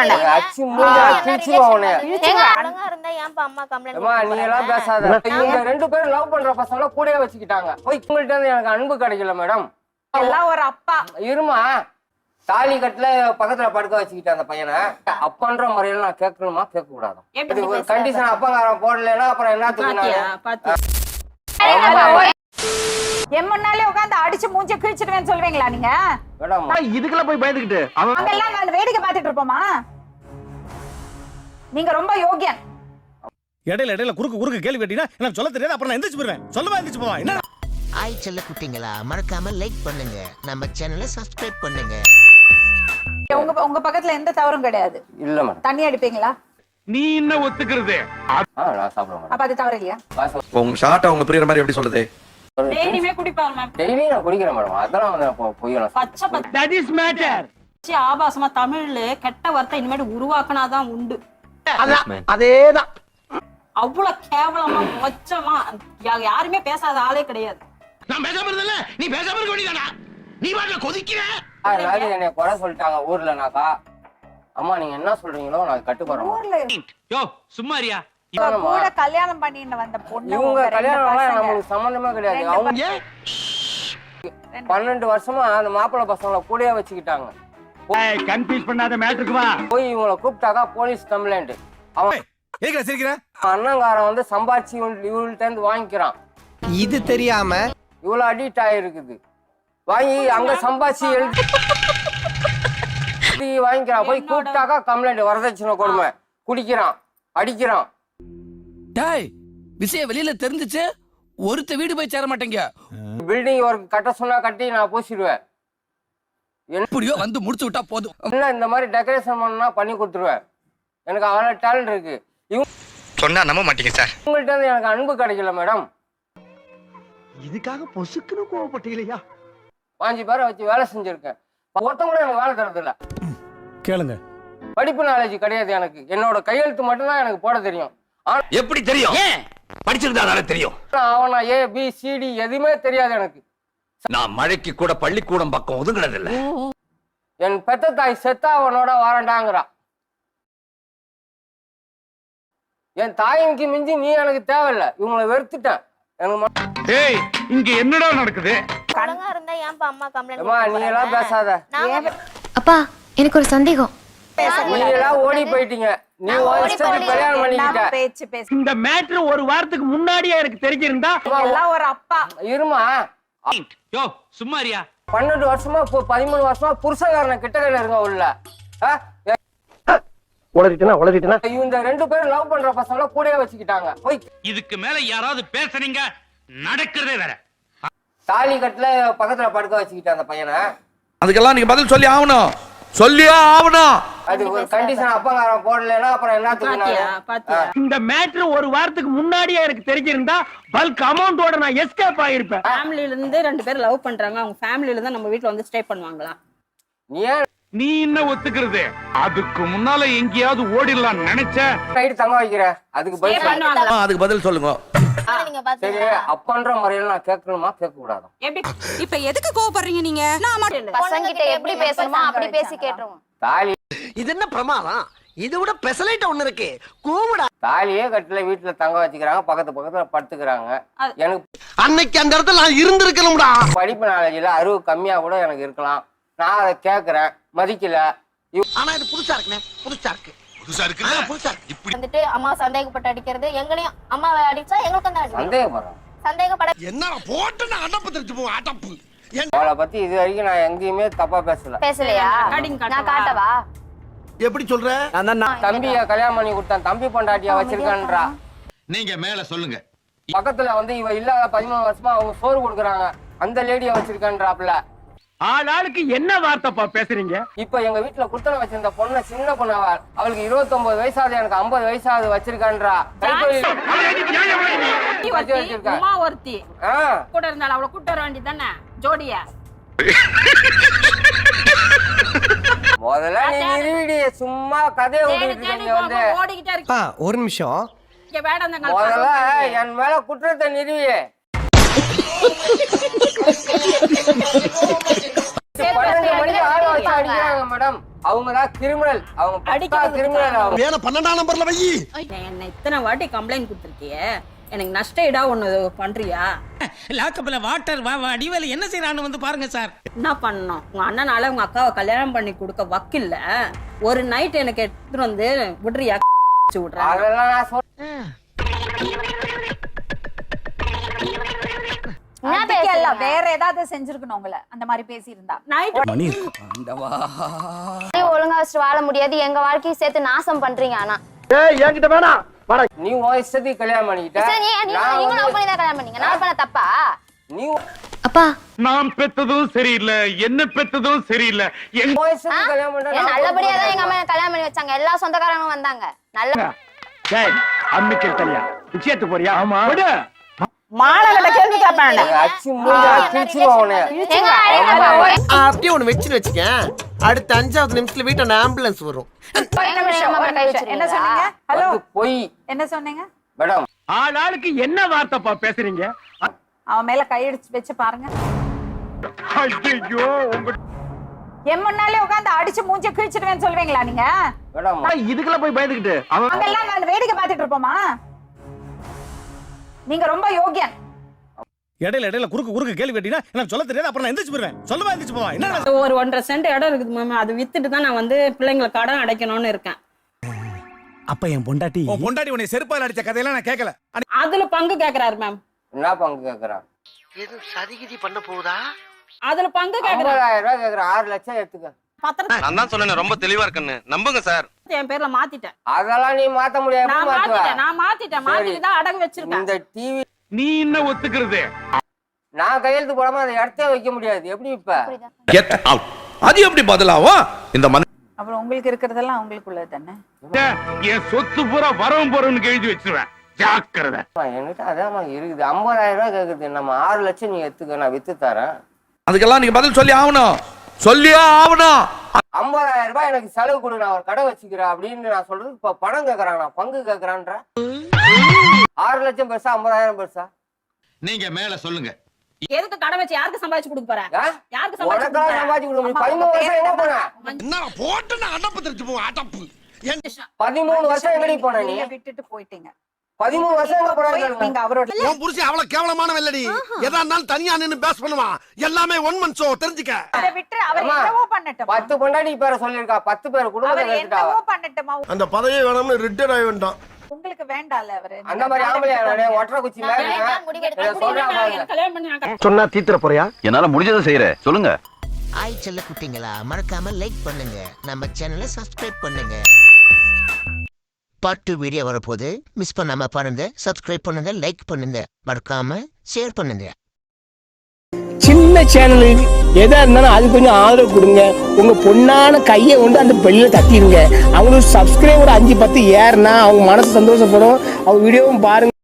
உன்னை. அச்சு மூஞ்சா கிழிச்சிருவான் உன்னை ஏங்க, ஒழுங்கா இருந்தா ஏன்பா அம்மா complaint அம்மா நீ எல்லாம்? பேசாத. இவங்க ரெண்டு பேரும் லவ் பண்ற பசங்கள கூடயே வச்சுக்கிட்டாங்க. போய் உங்கள்ட்ட இருந்து எனக்கு அன்பு கிடைக்கல மேடம் எல்லாம் ஒரு அப்பா. இருமா. தாலி கட்டுல பக்கத்துல படுக்க வச்சுக்கிட்டேன் அந்த பையனை. அப்பான்ற முறையில நான் கேட்கணுமா? கேட்க கூடாது கண்டிஷன் அப்பங்காரன் போடலைன்னா அப்புறம் என்னத்துக்கு பாத்தியா? நான் என் முன்னாலே உட்காந்து அடிச்சு மூஞ்ச கிழிச்சிடுவேன்னு சொல்லுவீங்களா நீங்க? மேடம் இதுக்கெல்லாம் போய் பயந்துகிட்டு அவன் அங்கெல்லாம் நான் வேடிக்கை பார்த்துட்டு இருப்போமா? நீங்க ரொம்ப யோகியன். இடையில இடையில குறுக்கு குறுக்கு கேள்வி கேட்டீங்கன்னா எனக்கு சொல்ல தெரியாது. அப்புறம் நான் எந்திரிச்சு போயிருவேன் சொல்லவா எந்திரிச்சு போவா? என்ன ஆய் செல்ல குட்டிங்களா? மறக்காம லைக் பண்ணுங்க. நம்ம சேனலை சப்ஸ்கிரைப் பண்ணுங்க. உங்க உங்க பக்கத்துல எந்த தவறும் கிடையாது. இல்ல மேடம் தண்ணி அடிப்பீங்களா? நீ என்ன ஒத்துக்கிறது? அப்ப அது தவறு இல்லையா? உங்க ஷார்ட்டா உங்க புரியுற மாதிரி எப்படி சொல்றது? டெய்லியுமே குடிப்பாரு மேம் டெய்லி நான் குடிக்கிறேன் மேடம் அதெல்லாம் வந்து நான் பொ- பொய் நான் பச்சை பச்சை தட் இஸ் மேட்டர் ஆபாசமா தமிழ்ல கெட்ட வார்த்தை இனிமேட்டு உருவாக்குனாதான் உண்டு. அதேதான். அவ்வளவு கேவலமா மொச்சமா யாருமே பேசாத ஆளே கிடையாது. நான் பேசாம இருந்தல நீ பேசாம இருக்க வேண்டியதானா? நீ பாட்டுல கொதிக்கிற. என்னை குறை சொல்லிட்டாங்க ஊர்லனாக்கா. அம்மா நீங்க என்ன சொல்றீங்களோ நான் கட்டுப்படுறேன். ஊர்ல யோ சும்மாரியா கூட கல்யாணம் பண்ணிட்டு வந்த பொண்ணு இவங்க கல்யாணம். நம்மளுக்கு கிடையாது. அவங்க பன்னெண்டு வருஷமா அந்த மாப்பிள்ளை பசங்களை கூடயே வச்சுக்கிட்டாங்க. கன்ஃபியூஸ் பண்ணாத வா. போய் இவங்களை கூப்பிட்டாக்கா போலீஸ் கம்ப்ளைண்ட். அவன் அண்ணங்காரன் வந்து சம்பாதிச்சு இவள்கிட்ட இருந்து வாங்கிக்கிறான். இது தெரியாம? இவ்வளவு அடிக்ட் ஆயிருக்குது. வாங்கி அங்க சம்பாதிச்சு எழுதி வாங்கிக்கிறான். போய் கூப்பிட்டாக்கா கம்ப்ளைண்ட் வரதட்சணை கொடுமை. குடிக்கிறான் அடிக்கிறான். டாய் விஷயம் வெளியில தெரிஞ்சுச்சு ஒருத்த வீடு போய் சேர மாட்டேங்க. பில்டிங் ஒர்க் கட்ட சொன்னா கட்டி நான் பூசிடுவேன். எப்படியோ வந்து முடிச்சு விட்டா போதும். என்ன இந்த மாதிரி டெக்கரேஷன் பண்ணா பண்ணி கொடுத்துருவேன். எனக்கு அவ்வளோ டேலண்ட் இருக்கு. இவங்க சொன்னா நம்ப மாட்டீங்க சார். இவங்கள்ட்ட இருந்து எனக்கு அன்பு கிடைக்கல மேடம் இதுக்காக பொசுக்குன்னு கோவப்பட்டீங்களா பாஞ்சு பேரை வச்சு வேலை செஞ்சிருக்கேன். ஒருத்தன் கூட எனக்கு வேலை தரது இல்ல கேளுங்க. படிப்பு நாலேஜ் கிடையாது எனக்கு. என்னோட கையெழுத்து மட்டும்தான் எனக்கு போட தெரியும். எப்படி தெரியும்? படிச்சிருந்தாதால தெரியும். அவனா ஏ பி சிடி எதுவுமே தெரியாது எனக்கு. நான் மழைக்கு கூட பள்ளிக்கூடம் பக்கம் ஒதுங்கினது இல்ல என் பெத்த தாய் செத்தா அவனோட வாரண்டாங்கிறா. என் தாயின்க்கு மிஞ்சி நீ எனக்கு தேவையில்ல. இவங்களை வெறுத்துட்டேன். எனக்கு ஏய் இங்க என்னடா நடக்குது? இருந்தா ஏன்பா அம்மா கொடுக்க நீ எல்லாம்? பேசாத. அப்பா எனக்கு ஒரு சந்தேகம். நீ எல்லாம் ஓடி போயிட்டீங்க. நீ கல்யாணம் பண்ணிக்கிட்ட. இந்த மேட்ரு ஒரு வாரத்துக்கு முன்னாடியே எனக்கு தெரிஞ்சிருந்தா எல்லாம் ஒரு அப்பா. இருமா. யோ சும்மாரியா பன்னெண்டு வருஷமா பதிமூணு வருஷமா புருஷகாரனை கிட்டகையில இருங்க உள்ள. ஆ? உளறிட்டனா உளறிட்டனா? இந்த ரெண்டு பேரும் லவ் பண்ற பசங்கள கூடயே வச்சுக்கிட்டாங்க. போய் இதுக்கு மேல யாராவது பேசுனீங்க நடக்கிறதே வேற. தாலி கட்டுல பக்கத்துல படுக்க வச்சுக்கிட்டேன் அந்த பையனை. அதுக்கெல்லாம் நீங்க பதில் சொல்லி ஆகணும். சொல்லியே ஆகணும். அது ஒரு கண்டிஷன் அப்பங்காரன் போடலைன்னா அப்புறம் பாத்தியா? இந்த மேட்ரு ஒரு வாரத்துக்கு முன்னாடியே எனக்கு தெரிஞ்சிருந்தா பல்க் அமௌண்டோட நான் எஸ்கேப் ஆயிருப்பேன். ஃபேமிலில இருந்து ரெண்டு பேரும் லவ் பண்றாங்க. அவங்க ஃபேமிலில நம்ம வீட்ல வந்து ஸ்டே பண்ணுவாங்களா? நீ ஏன் நீ என்ன ஒத்துக்கிறது? அதுக்கு முன்னால எங்கேயாவது ஓடிடலாம் நினைச்ச? நைட்டு தங்க வைக்கிற. அதுக்கு பதில் அதுக்கு பதில் சொல்லுங்க. சரி அப்பன்ற முறையில நான் கேட்கணுமா? கேட்க கூடாது இப்ப எதுக்கு கோவப்படுறீங்க நீங்க? நான் எப்படி பேசணுமோ அப்படி பேசி கேட்டுருவோம். தாலி இது என்ன பிரமாதம்? இதை விட பெசலைட் ஒண்ணு இருக்கு. கூவுடா. தாலியே கட்டுல வீட்டுல தங்க வச்சுக்கிறாங்க பக்கத்து பக்கத்துல படுத்துக்கிறாங்க. எனக்கு அன்னைக்கு அந்த இடத்துல நான் இருந்திருக்கணும்டா. படிப்பு நாலேஜ்ல அறிவு கம்மியா கூட எனக்கு இருக்கலாம். நான் அதை கேட்கறேன் மதிக்கல. ஆனா இது புதுசா இருக்குண்ணே. புதுசா இருக்கு. புதுசா இருக்கு புதுசா இருக்கு. வந்துட்டு அம்மா சந்தேகப்பட்டு அடிக்கிறது எங்களையும் அம்மாவை அடிச்சா எங்களுக்கும் தான் அடிக்கும் சந்தேகப்படுறேன் சந்தேகப்பட என்ன போட்டு நான் அடப்பு தெரிஞ்சு போவோம் அடப்பு. அவளை பத்தி இது வரைக்கும் நான் எங்கேயுமே தப்பா பேசல. பேசலையா? நான் காட்டவா? எப்படி சொல்ற? தம்பிய கல்யாணம் பண்ணி கொடுத்தேன். தம்பி பொண்டாட்டியா வச்சிருக்கான்றா. நீங்க மேல சொல்லுங்க. பக்கத்துல வந்து இவ இல்லாத பதிமூணு வருஷமா அவங்க சோறு கொடுக்குறாங்க. அந்த லேடிய வச்சிருக்கான்றாப்ல ஆள் ஆளுக்கு என்ன வார்த்தைப்பா பேசுறீங்க? இப்ப எங்க வீட்டுல குத்தனை வச்சிருந்த பொண்ணு சின்ன பொண்ணு அவ. அவளுக்கு 29 வயசாவது எனக்கு 50 வயசாவது வச்சிருக்கான்றா. ஒருத்தி, கூட இருந்தாலும் அவளை கூட்டு வர வேண்டியது தானே? ஜோடியா. முதல்ல நீ நிறுவிடி. சும்மா கதையை விட்டுட்டு இங்க வந்து. ஓடிக்கிட்டே இருக்கு. ஒரு நிமிஷம். இங்க வேடம் முதல்ல என் மேல குற்றத்தை நிறுவி. பன்னெண்டு மணிக்கு ஆறு வச்சு அடிக்கிறாங்க மேடம். அவங்க தான் கிரிமினல். அவங்க பக்கா கிரிமினல் அவங்க. வேற பன்னெண்டாம் நம்பர்ல வை. என்ன இத்தனை வாட்டி கம்ப்ளைண்ட் கொடுத்துருக்கியே? எனக்கு நஷ்ட ஈடா ஒண்ணு பண்றியா? லாக்கப்ல வாட்டர் வா அடிவேல என்ன செய்யறான்னு வந்து பாருங்க சார். என்ன பண்ணணும்? உங்க அண்ணனால உங்க அக்காவை கல்யாணம் பண்ணி கொடுக்க வக்கில்ல. ஒரு நைட் எனக்கு எடுத்துட்டு வந்து விடுறியா? விடுறேன் அதெல்லாம் நான் சொல்ல? வேற ஏதாவது செஞ்சிருக்கணும் உங்களை. அந்த மாதிரி பேசியிருந்தா. ஒழுங்கா வச்சுட்டு வாழ முடியாது. எங்க வாழ்க்கையை சேர்த்து நாசம் பண்றீங்க ஆனா. ஏய் என்கிட்ட வேணாம். வாடா நீ உன் இஷ்டத்துக்கு கல்யாணம் பண்ணிக்கிட்ட. சரி நீ- நீங்க நான் நீங்க லவ் வந்து- பண்ணி தான் கல்யாணம் பண்ணீங்க. நான் பண்ண தப்பா? நீ அப்பா. நான் பெத்ததும் சரியில்லை என்ன பெத்ததும் சரியில்லை. எங்க உன் இஷ்டத்துக்கு கல்யாணம் பண்ணா ஏன் நான் நல்லபடியா தான் எங்க அம்மா கல்யாணம் பண்ணி வச்சாங்க. எல்லா சொந்தக்காரங்களும் வந்தாங்க. நல்ல டேய் அம்மிக்கல் நிச்சயத்து போறியா? ஆமா. மாலை கேள்வி கேட்பேன். அச்சு மூஞ்சா அப்படியே வச்சுக்க. அடுத்த அஞ்சாவது நிமிஷத்துல வீட்டான ஆம்புலன்ஸ் வரும். என்ன சொன்னீங்க? ஹலோ பொய். என்ன சொன்னீங்க? மேடம். ஆள் ஆளுக்கு என்ன வார்த்தைப்பா பேசுறீங்க? அவன் மேல கை அடிச்சு வச்சு பாருங்க. ஐயோ உங்க என் முன்னாலே உட்காந்து அடிச்சு மூஞ்ச கிழிச்சிடுவேன்னு சொல்லுவீங்களா நீங்க? மேடம். இதுக்கெல்லாம் போய் பயந்துகிட்டு அவன் அங்கெல்லாம் நான் வேடிக்கை பார்த்துட்டு இருப்போமா? நீங்க ரொம்ப யோகியன். இடையில இடையில குறுக்கு குறுக்கு கேள்வி கேட்டீங்கன்னா எனக்கு சொல்ல தெரியாது. அப்புறம் நான் எந்திரிச்சு போயிருவேன் சொல்லவா எந்திரிச்சு போவா? என்ன ஒரு ஒன்றரை சென்ட் இடம் இருக்குது மாமா. அது வித்துட்டு தான் நான் வந்து பிள்ளைங்களை கடன் அடைக்கணும்னு இருக்கேன். அப்ப என் பொண்டாட்டி உன் பொண்டாட்டி உன்னை செருப்பால் அடிச்ச கதையெல்லாம் நான் கேட்கல அதுல பங்கு கேக்குறாரு மேம் என்ன பங்கு கேக்குறான் எதுவும் சதிகிதி பண்ண போகுதா? அதுல பங்கு கேக்குறாரு. ரூபாய் கேக்குறான் ஆறு லட்சம் எடுத்துக்க. நான் தான் சொன்னேன் ரொம்ப தெளிவா இருக்குன்னு. நம்புங்க சார். என் பேர்ல மாத்திட்டேன். அதெல்லாம் நீ மாத்த முடியாது நான்? மாத்திட்டேன் நான் மாத்திட்டேன். மாத்திட்டு தான் அடகு வச்சிருக்கேன். இந்த டிவி நீ என்ன ஒத்துக்கிறது? நான் கையெழுத்து போடாம அந்த இடத்த வைக்க முடியாது. எப்படி இப்ப? கெட் அவுட் அது எப்படி பதிலாகும் இந்த மன அப்புறம் உங்களுக்கு இருக்கிறதெல்லாம் உங்களுக்குள்ளது தானே? என் சொத்து பூரா வரவும் போறோம்னு எழுதி வச்சிருவேன். ஜாக்கிரதை. என்கிட்ட அதான் இருக்குது. ஐம்பதாயிரம் ரூபாய் கேக்குது. நம்ம ஆறு லட்சம் நீ எடுத்துக்க நான் வித்து தரேன். அதுக்கெல்லாம் நீங்க பதில் சொல்லி ஆகணும். சொல்லியே ஆகணும் ஐம்பதாயிரம் ரூபாய் எனக்கு செலவு கொடு நான் ஒரு கடை வச்சுக்கிறேன் அப்படின்னு நான் சொல்றது இப்ப பணம் கேக்குறான் நான் பங்கு கேக்குறான்ற? ஆறு லட்சம் பெருசா ஐம்பதாயிரம் பெருசா? நீங்க மேல சொல்லுங்க. எதுக்கு கடன் வச்சு யாருக்கு சம்பாதிச்சு கொடுக்க போற? யாருக்கு சம்பாதிச்சு கொடுக்க பதிமூணு வருஷம் எங்க போன என்ன போட்டு நான் அடப்பு தெரிஞ்சு போவோம் அடப்பு பதிமூணு வருஷம் எங்கடி போன நீ? நீங்க விட்டுட்டு போயிட்டீங்க. பதிமூணு வருஷம் போய் நீங்க அவரோட உன் புருஷன் அவ்வளவு கேவலமான வெள்ளடி எதா இருந்தாலும் தனியா நின்னு பேஸ் பண்ணுவான் எல்லாமே ஒன் மந்த் ஷோ தெரிஞ்சுக்க. அதை விட்டு அவர் என்னவோ பண்ணட்டும் பத்து பொண்டாடி பேரை சொல்லியிருக்கா பத்து பேர் குடும்பத்தை என்னவோ பண்ணட்டுமா அந்த பதவி வேணும்னு ரிட்டையர் ஆகி வேண்டாம் உங்களுக்கு வேண்டாம்ல அவரு. அந்த மாதிரி ஆம்பளையா குச்சி சொன்னா தீத்துற போறியா? என்னால முடிஞ்சதை செய்யறேன் சொல்லுங்க. ஆய் செல்ல குட்டிங்களா? மறக்காம லைக் பண்ணுங்க. நம்ம சேனலை சப்ஸ்கிரைப் பண்ணுங்க. பார்ட் டூ வீடியோ வரப்போது மிஸ் பண்ணாம பாருங்க. சப்ஸ்கிரைப் பண்ணுங்க லைக் பண்ணுங்க. மறக்காம ஷேர் பண்ணுங்க. சின்ன சேனலு எதா இருந்தாலும் அது கொஞ்சம் ஆதரவு கொடுங்க. உங்க பொண்ணான கையை கொண்டு அந்த பெல்ல தட்டிடுங்க. அவங்களுக்கு சப்ஸ்கிரைபர் அஞ்சு பத்து ஏறுனா அவங்க மனசு சந்தோஷப்படும். அவங்க வீடியோவும் பாருங்க.